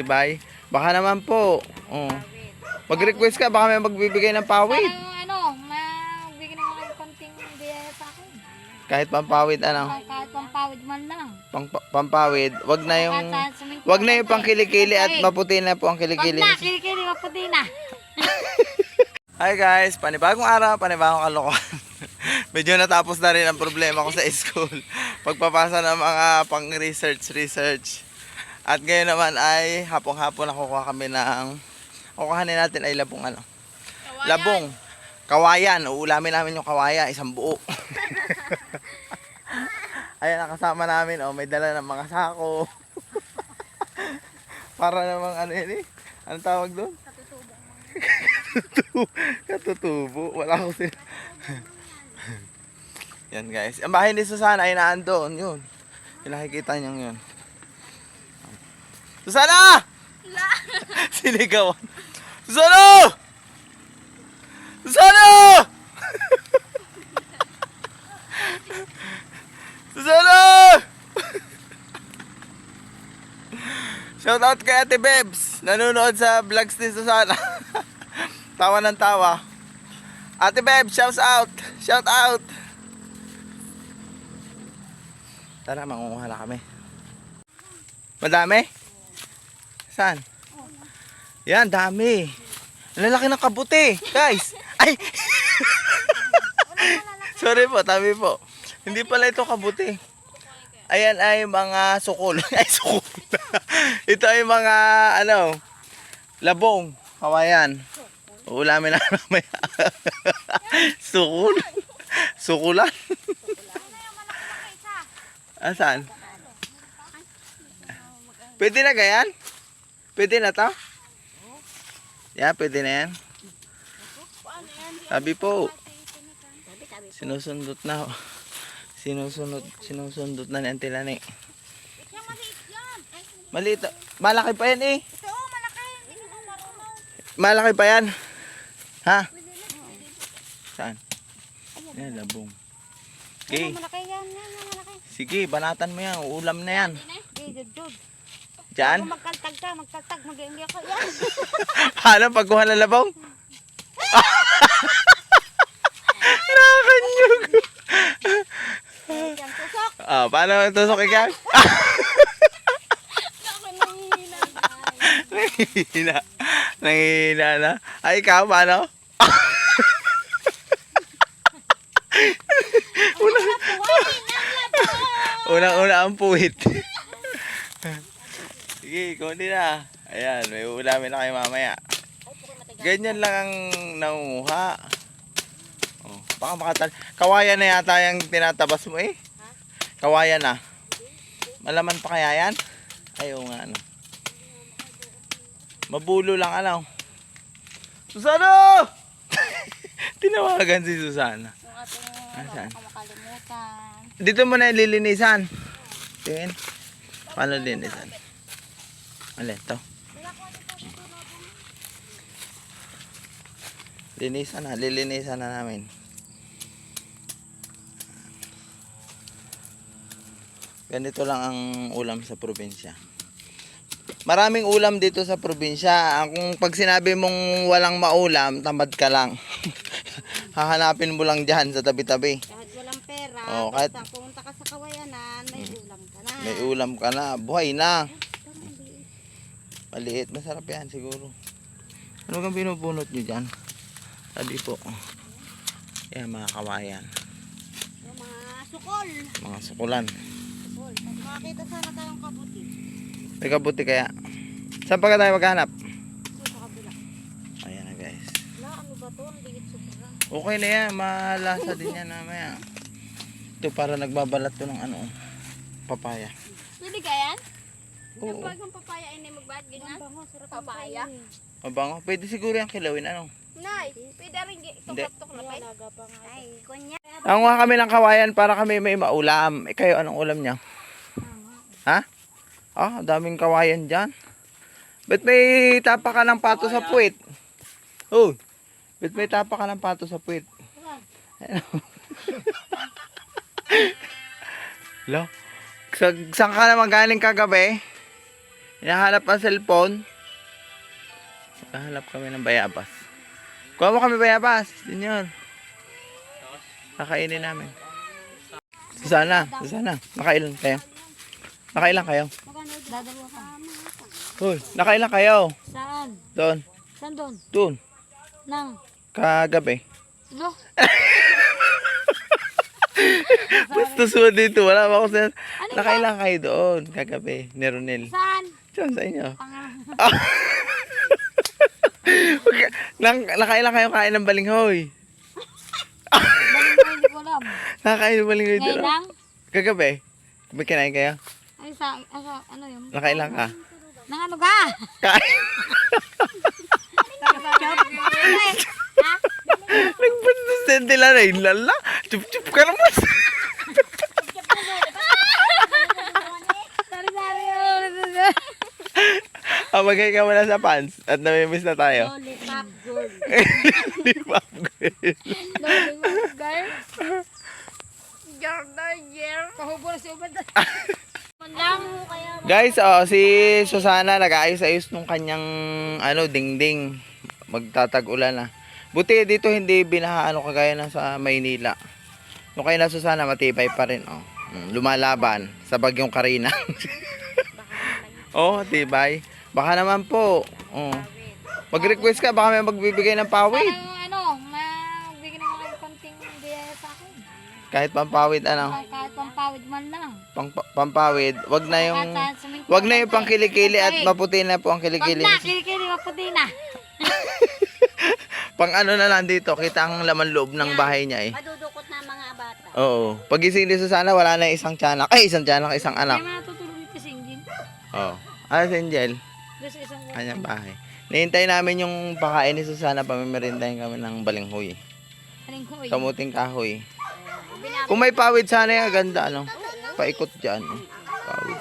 Bye. Baka naman po. Oh. Mag-request ka, baka may magbibigay ng pawid. Parang ano, magbigyan ng mga konting biyaya sa akin. Kahit pampawid, ano? Kahit- pampawid man lang. Pang, pampawid. Wag na yung... Wag na yung pangkilikili at maputi na po ang Wag kilikili. na, kilikili, maputi na. Hi guys, panibagong araw, panibagong kalokohan. Medyo natapos na rin ang problema ko sa school. Pagpapasa ng mga pang-research, research. At ngayon naman ay hapong-hapon nakukuha kami ng... Kukuhanin natin ay labong ano? Labong. Kawayan. Uulamin namin yung kawayan. Isang buo. Ayan, nakasama namin. Oh, may dala ng mga sako. Para namang ano yun eh. Anong tawag doon? Katutubo. Katutubo. Wala ko sila. Yan guys. Ang bahay ni Susana ay naandoon. Yun. Yung nakikita niyo yun. Susana! Sinigawan. Susana! Susana! Susana! Shout out kay Ate Bebs. Nanonood sa vlogs ni Susana. tawa ng tawa. Ate Bebs, shout out. Shout out. Tara, mangunguha na kami. Madami? Saan? Yan, dami. Lalaki ng kabuti. Guys. Ay! Sorry po, tabi po. Hindi pala ito kabuti. Ayan ay mga sukol. Ay, sukol. ito ay mga, ano, labong. Kawayan. Ulamin na mamaya. sukol. Sukulan. Asan? Pwede na gayan? Pwede na to? Yeah, pwede na yan. Sabi po. Sinusundot na. Sinusunod, sinusundot na ni Auntie Lani. Maliit. Malaki pa yan eh. Ito, malaki. Pa yan. Ha? Saan? Yan, labong. Okay. Yan, malaki. Sige, banatan mo yan. Ulam na yan. Eh, dudod. Diyan? Kung magkaltag ka, magkaltag, mag-iingi ako yan. Paano pagkuha ng labong? Nakakanyog. Yan, tusok. Ah, paano tusok ikaw? Ako nangihina. Nangihina. Nangihina na. Ay, ikaw, paano? Unang-una ang puwit. Sige, kundi na. Ayan, may ulamin na kayo mamaya. Ganyan lang ang nangunguha. Oh, baka makatal. Kawayan na yata yung tinatabas mo eh. Kawayan na. Malaman pa kaya yan? Ayaw nga ano. Mabulo lang ano. Susana! Tinawagan si Susana. Yung ating Asan? makalimutan. Dito mo na lilinisan. Tingin. Paano linisan? Alin to? Linisan na. Lilinisan na namin. Ganito lang ang ulam sa probinsya. Maraming ulam dito sa probinsya. Ang Kung pag sinabi mong walang maulam, tamad ka lang. Hahanapin mo lang dyan sa tabi-tabi. Kahit walang pera, Oo, kahit- basta pumunta ka sa kawayanan, may ulam ka na. May ulam ka na. Buhay na. Maliit. Masarap yan siguro. Ano kang pinupunot nyo dyan? Sabi po. Yan mga kawayan. Yung mga sukol. Mga sukulan. Sukol. Makakita sana tayong kabuti. May kabuti kaya. Saan pa ka tayo maghanap? Ayan na guys. Wala, ano ba to? Ang sobra. Okay na yan. Malasa din yan mamaya. Ito para nagbabalat to ng ano. Papaya. Pwede ka yan? Oo. Pag ang papaya ay magbayad ganyan? Papaya? Mabango. Pwede siguro yung kilawin. Ano? Nay, pwede rin tuktok na pa. Ay, kunya. Nanguha kami ng kawayan para kami may maulam. Eh kayo, anong ulam niya? Ha? Ah, daming kawayan dyan. Ba't may tapa ka ng pato sa puwit? Oh, ba't may tapa ka ng pato sa puwit? Lo, sa, saan ka naman galing kagabi? Hinahanap ang cellphone. Hinahanap kami ng bayabas. Kuha mo kami bayabas, senyor. Kakainin namin. Susana, Susana, nakailan kayo? Nakailan kayo? Dadalo ka. Hoy, nakailan kayo? Saan? Doon, Saan doon? doon, Nang? kagabi. No? Basta suwa dito, wala ba ako sa... Nakailan kayo doon, kagabi, ni Ronel. Saan? Saan sa inyo? Pagka- Nang, nakailan kayo kain ng balinghoy? Balik mo, hindi ko alam. Nakakain ng balinghoy doon. lang? Kagabi? May kinain kayo? Ay, sa, asa, ano yun? Nakailan ka? Nang ano ka? Kain. Nagbandos din nila na yun. Lala. Chup chup ka naman. Sorry, sorry. oh. Ah, magay ka muna sa pants. At namimiss na tayo. Lollipop girl. Di ba? Lollipop girl. Jordan, Jer. Pahubo na si. Kaya Guys, oh, si Susana nag-ayos-ayos nung kanyang ano, dingding. Magtatag-ulan na. Buti dito hindi binaha ano kagaya na sa Maynila. Yung kay na Susana matibay pa rin, oh. Mm, Lumalaban sa bagyong Karina. oh, tibay. Baka naman po. Oh. Mag-request ka, baka may magbibigay ng pawid. Parang ano, magbigyan ng mga konting biyaya sa akin. Kahit pampawid, ano, Kahit pampawid man lang. pang, pampawid. Wag na yung, wag na yung pangkilikili at maputi na po ang Wag kilikili. na, kilikili, maputi na. Pang ano na lang dito, kita ang laman loob ng bahay niya eh. Madudukot na mga bata. Oo. Pagising din sa sana, wala na isang tiyanak. Ay, isang tiyanak, isang anak. matutulog dito si Ingin. Oo. Ah, si Angel, Doon sa isang kanyang bahay. Nihintay namin yung pakain ni Susana, pamimerindahin kami ng balinghoy. Aling ko eh. Kamuting kahoy. Kung may pawid sana yung ganda, ano? Paikot dyan. Pawid.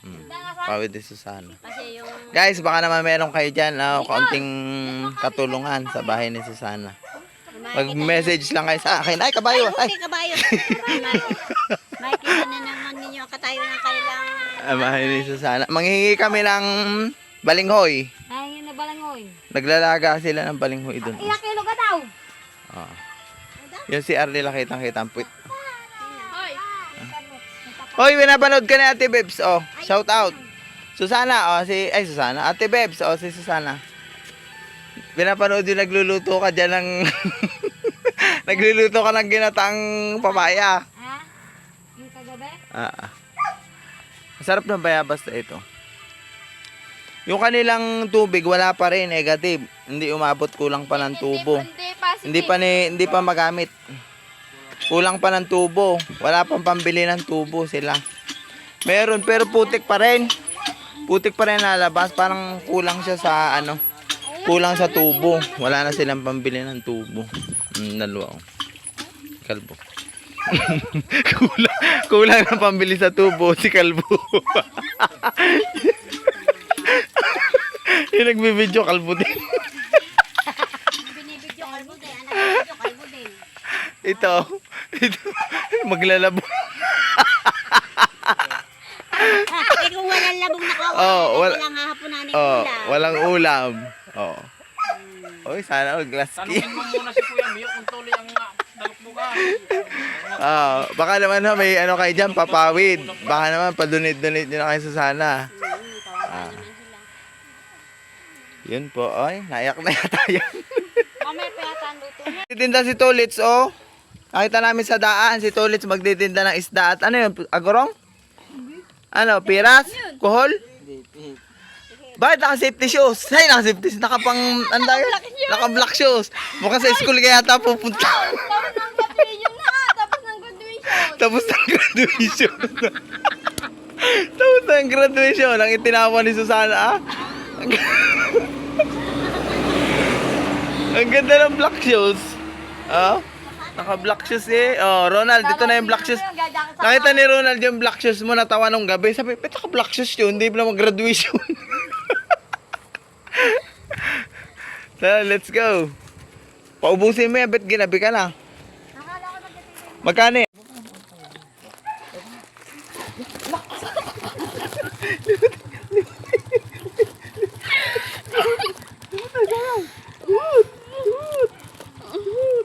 Hmm. Pawid ni Susana. Kasi yung Guys, baka naman meron kayo dyan, ah, kaunting katulungan sa bahay ni Susana. Mag-message lang kayo sa akin. Ay, kabayo! Ay! Kabayo. Makikita na naman ninyo ang katayo ng kanilang Ah, ni Susana. Manghihingi kami ng balinghoy. Ay, na balangoy. Naglalaga sila ng balinghoy dun. Ilang kilo ka daw? Ah. Yung si Arlie kitang kita ang puwit. Hoy. Hoy, pinapanood ka ni Ate Bebs. Oh, shout out. Susana, oh, si, ay Susana. Ate Bebs, oh, si Susana. Pinapanood yung nagluluto ka dyan ng... nagluluto ka ng ginatang papaya. Ha? Yung kagabi? Ah, ah. Masarap ng bayabas na ito. Yung kanilang tubig, wala pa rin, negative. Hindi umabot, kulang pa ng tubo. Hindi pa. Hindi pa ni, hindi pa magamit. Kulang pa ng tubo. Wala pang pambili ng tubo sila. Meron pero putik pa rin. Putik pa rin lalabas. Parang kulang siya sa ano. Kulang sa tubo. Wala na silang pambili ng tubo. Mm, dalawa oh. Kalbo. Kulang, kulang na pambili sa tubo si Kalbo. Yung nagbibideo kalbo din. binibidyo kalbo din. Anak binibidyo kalbo din. Ito, ito, maglalabo. Eh kung walang labong nakawa, Oh, wala- walang hahapunan ng Oh, ulam. walang ulam. Oh. Oy, sana all glass. Tanungin mo muna si Kuya Mio kung tuloy ang ah. Ah, baka naman ha, may ano kayo dyan, papawid. Baka naman, padunit-dunit nyo na kayo sa sana. Ah. Yun po, oy, naiyak na yata yan. Mamaya pa yata ang luto niya. Titinda si Tulits, oh. Nakita namin sa daan, si Tulits magtitinda ng isda at ano yun, agorong? Ano, piras? Kuhol? Bakit naka-safety shoes? Ay, naka-safety shoes. Nakapang, anda yun? Naka-black shoes. Mukhang sa school kaya yata pupunta. Tapos ng graduation na. Tapos ng graduation. Tapos ng graduation. Tapos ng graduation. Ang itinawa ni Susana, ah. Ang, ang ganda ng black shoes. Ah, naka-black shoes eh. Oh, Ronald, dito na yung black shoes. Nakita ni Ronald yung black shoes mo natawa nung gabi. Sabi, ba't ka black shoes yun? Hindi pa mag-graduation. Tara, let's go. Paubusin mo yan, ba't ginabi ka na? Magkano yan?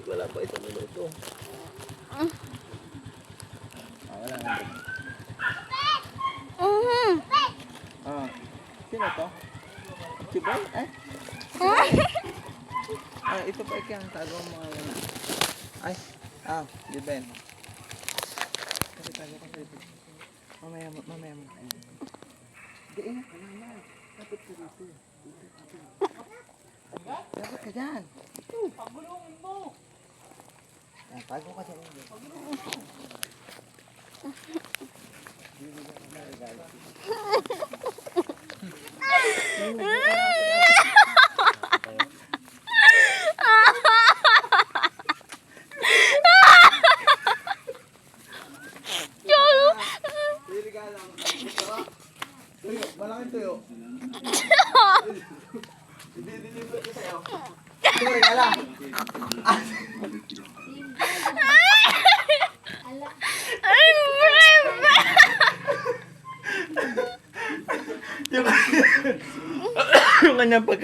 Wala pa isang minuto. Ah, wala. Ah, sino to? Si Boy? Eh? Ah, ito pa ikang tago mo. Ay, ah, di Ben. Kasi tago ka sa ito. Mamaya mo, mamaya mo. Di, eh, ano na. Dapat ka dito. Dapat ka dyan. Pagulungin mo. Ah, tago ka dyan. Tuyo, malaking tuyo. Hindi-deliver ko sa'yo. Sorry, ala. yung, yung kanyang pagka